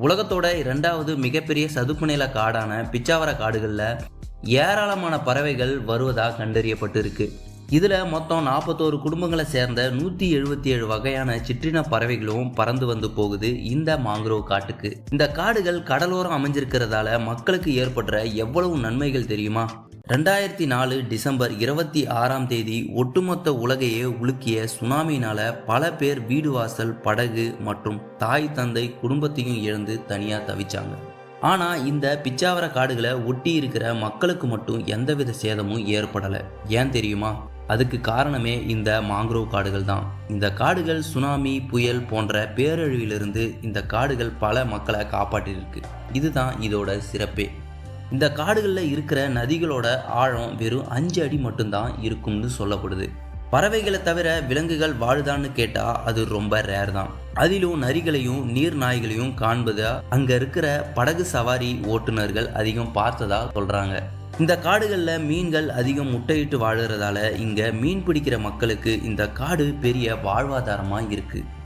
உலகத்தோட இரண்டாவது மிகப்பெரிய சதுப்பு நில காடான பிச்சாவர காடுகளில் ஏராளமான பறவைகள் வருவதாக கண்டறியப்பட்டிருக்கு. இதில் மொத்தம் நாற்பத்தோரு குடும்பங்களை சேர்ந்த நூற்றி எழுபத்தி ஏழு வகையான சிற்றின பறவைகளும் பறந்து வந்து போகுது இந்த மாங்க்ரோவ் காட்டுக்கு. இந்த காடுகள் கடலோரம் அமைஞ்சிருக்கிறதால மக்களுக்கு ஏற்படுற எவ்வளவு நன்மைகள் தெரியுமா? ரெண்டாயிரத்தி நாலு டிசம்பர் இருபத்தி ஆறாம் தேதி ஒட்டுமொத்த உலகையே உலுக்கிய சுனாமினால பல பேர் வீடு வாசல் படகு மற்றும் தாய் தந்தை குடும்பத்தையும் இழந்து தனியாக தவிச்சாங்க. ஆனால் இந்த பிச்சாவர காடுகளை ஒட்டி இருக்கிற மக்களுக்கு மட்டும் எந்தவித சேதமும் ஏற்படலை. ஏன் தெரியுமா? அதுக்கு காரணமே இந்த மாங்க்ரோவ் காடுகள் தான். இந்த காடுகள் சுனாமி புயல் போன்ற பேரழிவிலிருந்து இந்த காடுகள் பல மக்களை காப்பாற்றியிருக்கு. இதுதான் இதோட சிறப்பே. இந்த காடுகளில் இருக்கிற நதிகளோட ஆழம் வெறும் அஞ்சு அடி மட்டும்தான் இருக்கும்னு சொல்லப்படுது. பறவைகளை தவிர விலங்குகள் வாழுதான்னு கேட்டால் அது ரொம்ப ரேர் தான். அதிலும் நரிகளையும் நீர் நாய்களையும் காண்பதா அங்கே இருக்கிற படகு சவாரி ஓட்டுநர்கள் அதிகம் பார்த்ததா சொல்கிறாங்க இந்த காடுகளில் மீன்கள் அதிகம் முட்டையிட்டு வாழுறதால இங்கே மீன் பிடிக்கிற மக்களுக்கு இந்த காடு பெரிய வாழ்வாதாரமாக இருக்குது